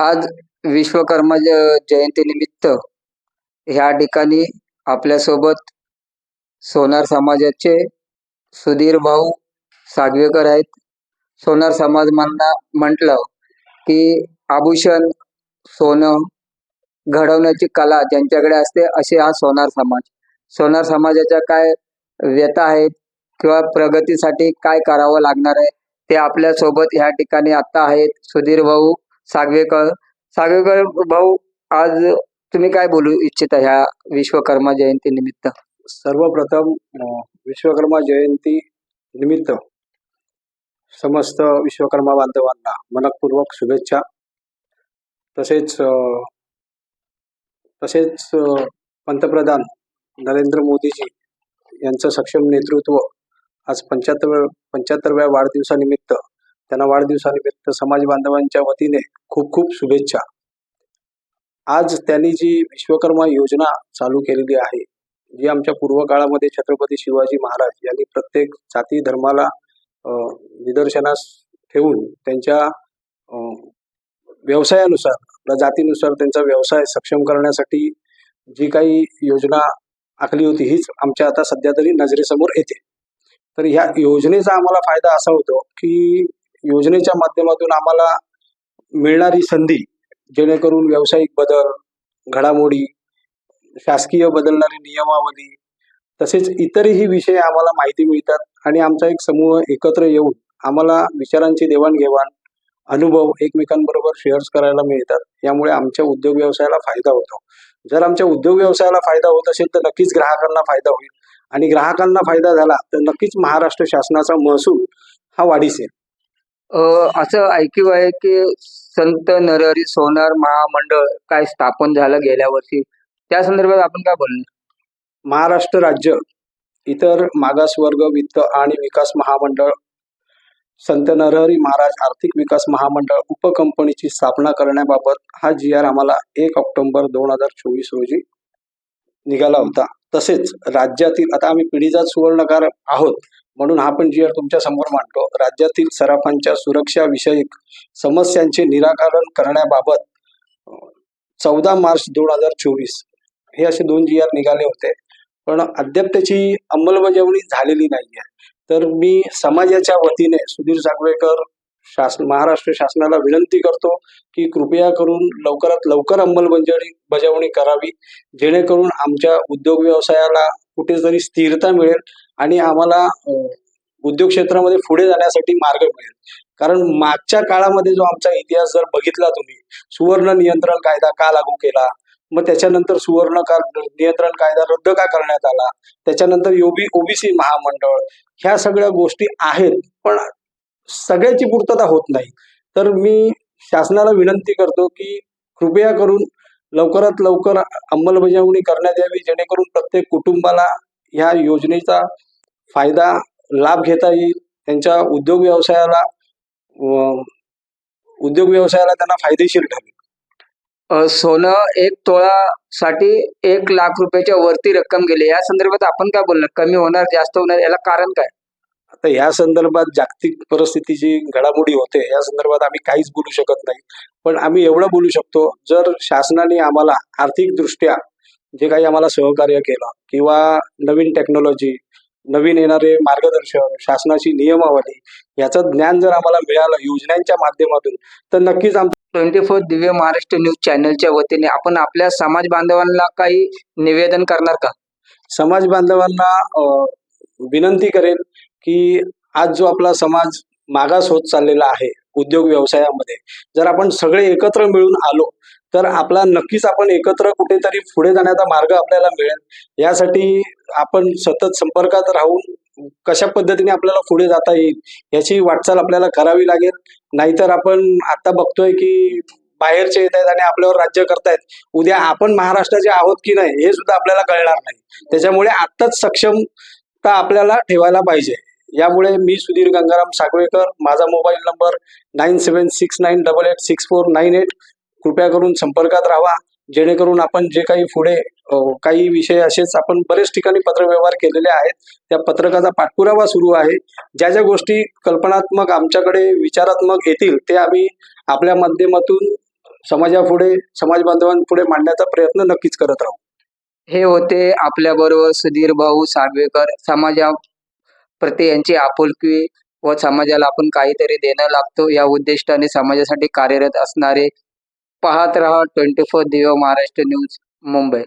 आज विश्वकर्मा ज- जयंतीनिमित्त ह्या ठिकाणी आपल्यासोबत सोनार समाजाचे सुधीर भाऊ सागवेकर आहेत. सोनार समाज म्हणा म्हटलं की आभूषण सोनं घडवण्याची कला ज्यांच्याकडे असते असे हा सोनार समाज. सोनार समाजाच्या काय व्यथा आहेत किंवा प्रगतीसाठी काय करावं लागणार आहे ते आपल्यासोबत ह्या ठिकाणी आता आहेत सुधीर भाऊ सागवेकर. सागवेकर भाऊ आज तुम्ही काय बोलू इच्छिता ह्या विश्वकर्मा जयंती निमित्त? सर्वप्रथम विश्वकर्मा जयंती निमित्त समस्त विश्वकर्मा बांधवांना मनपूर्वक शुभेच्छा. तसेच तसेच पंतप्रधान नरेंद्र मोदीजी यांचं सक्षम नेतृत्व आज पंच्याहत्तर पंच्याहत्तरव्या वाढदिवसानिमित्त त्यांना वाढदिवसानिमित्त समाज बांधवांच्या वतीने खूप खूप शुभेच्छा. आज त्यांनी जी विश्वकर्मा योजना चालू केलेली आहे जी आमच्या पूर्व काळामध्ये छत्रपती शिवाजी महाराज यांनी प्रत्येक जाती धर्माला निदर्शनास ठेवून त्यांच्या व्यवसायानुसार जातीनुसार त्यांचा व्यवसाय सक्षम करण्यासाठी जी काही योजना आखली होती हीच आमच्या आता सध्या तरी नजरेसमोर येते. तर ह्या योजनेचा आम्हाला फायदा असा होतो की योजनेच्या माध्यमातून आम्हाला मिळणारी संधी जेणेकरून व्यावसायिक बदल घडामोडी शासकीय बदलणारी नियमावली तसेच इतरही विषय आम्हाला माहिती मिळतात आणि आमचा एक समूह एकत्र येऊन आम्हाला विचारांची देवाणघेवाण अनुभव एकमेकांबरोबर शेअर्स करायला मिळतात. यामुळे आमच्या उद्योग व्यवसायाला फायदा होतो. जर आमच्या उद्योग व्यवसायाला फायदा होत असेल तर नक्कीच ग्राहकांना फायदा होईल. आणि ग्राहकांना फायदा झाला तर नक्कीच महाराष्ट्र शासनाचा महसूल हा वाढीस येईल. असं ऐकीव आहे की संत नरहरी सोनार महामंडळ काय स्थापन झालं गेल्या वर्षी? त्या संदर्भात आपण काय बोलणार? महाराष्ट्र राज्य इतर मागासवर्ग वित्त आणि विकास महामंडळ संत नरहरी महाराज आर्थिक विकास महामंडळ उपकंपनीची स्थापना करण्याबाबत हा जी आर आम्हाला एक ऑक्टोबर दोन हजार चोवीस रोजी निघाला होता. तसेच राज्यातील आता आम्ही पिढीजात सुवर्णकार आहोत. म्हणून आपण जी आर तुमच्यासमोर मांडतो. राज्यातील सराफांच्या सुरक्षा विषयक समस्यांचे निराकरण करण्याबाबत चौदा मार्च दोन हजार चोवीस हे असे दोन जी आर निघाले होते. पण अद्याप त्याची अंमलबजावणी झालेली नाही आहे तर मी समाजाच्या वतीने सुधीर सागवेकर शासन महाराष्ट्र शासनाला विनंती करतो की कृपया करून लवकरात लवकर अंमलबजावणी बजावणी करावी जेणेकरून आमच्या उद्योग व्यवसायाला कुठेतरी स्थिरता मिळेल आणि आम्हाला अं, उद्योग क्षेत्रामध्ये पुढे जाण्यासाठी मार्ग मिळेल. कारण मागच्या काळामध्ये जो आमचा इतिहास जर बघितला तुम्ही सुवर्ण नियंत्रण कायदा का लागू केला? मग त्याच्यानंतर सुवर्ण का नियंत्रण कायदा रद्द का करण्यात आला? त्याच्यानंतर ओबी ओबीसी महामंडळ ह्या सगळ्या गोष्टी आहेत पण सगळ्याची पूर्तता होत नाही. तर मी शासनाला विनंती करतो की कृपया करून लवकरात लवकर अंमलबजावणी करण्यात यावी जेणेकरून प्रत्येक कुटुंबाला ह्या योजनेचा फायदा लाभ घेता येईल. त्यांच्या उद्योग व्यवसायाला उद्योग व्यवसायाला त्यांना फायदेशीर ठरेल. सोनं एक तोळासाठी एक लाख रुपयाच्या वरती रक्कम गेली. या संदर्भात आपण काय बोलणार? कमी होणार जास्त होणार याला कारण काय? आता या संदर्भात जागतिक परिस्थितीची घडामोडी होते. या संदर्भात आम्ही काहीच बोलू शकत नाही. पण आम्ही एवढं बोलू शकतो जर शासनाने आम्हाला आर्थिक दृष्ट्या जे काही आम्हाला सहकार्य केलं किंवा नवीन टेक्नॉलॉजी नवीन येणारे मार्गदर्शन शासनाची नियमावली याचं ज्ञान जर आम्हाला मिळालं योजनांच्या माध्यमातून तर नक्कीच आम twenty four Divya Maharashtra news चॅनलच्या वतीने आपण आपल्या समाज बांधवांना काही निवेदन करणार का? समाज बांधवांना विनंती करेन की आज जो आपला समाज मागास होत चाललेला आहे उद्योग व्यवसायामध्ये जर आपण सगळे एकत्र मिळून आलो तर आपला नक्कीच आपण एकत्र कुठेतरी पुढे जाण्याचा मार्ग आपल्याला मिळेल. यासाठी आपण सतत संपर्कात राहून कशा पद्धतीने आपल्याला पुढे जाता येईल याची वाटचाल आपल्याला करावी लागेल. नाहीतर आपण आता बघतोय की बाहेरचे येत आहेत आणि आपल्यावर राज्य करतायत. उद्या आपण महाराष्ट्राचे आहोत की नाही हे सुद्धा आपल्याला कळणार नाही. त्याच्यामुळे आत्ताच सक्षमता आपल्याला ठेवायला पाहिजे. यामुळे मी सुधीर गंगाराम सागवेकर माझा mobile number nine seven six nine double eight six four nine eight कृपया करून संपर्कात राहा. जेणेकरून आपण जे काही पुढे काही विषय असेच आपण बरेच ठिकाणी पत्रव्यवहार केलेले आहेत. त्या पत्रकाचा पाठपुरावा सुरू आहे. ज्या ज्या गोष्टी कल्पनात्मक आमच्याकडे विचारात्मक येतील ते आम्ही आपल्या माध्यमातून समाजापुढे समाज बांधवांपुढे मांडण्याचा प्रयत्न नक्कीच करत राहू. हे होते आपल्याबरोबर सुधीर भाऊ साळवेकर. समाजा प्रति यांची आपुलकी व समाजाला आपण काहीतरी देणं लागतो. या उद्दिष्टाने समाजासाठी कार्यरत असणारे पाहत रहा ट्वेंटी फोर दिव महाराष्ट्र न्यूज मुंबई.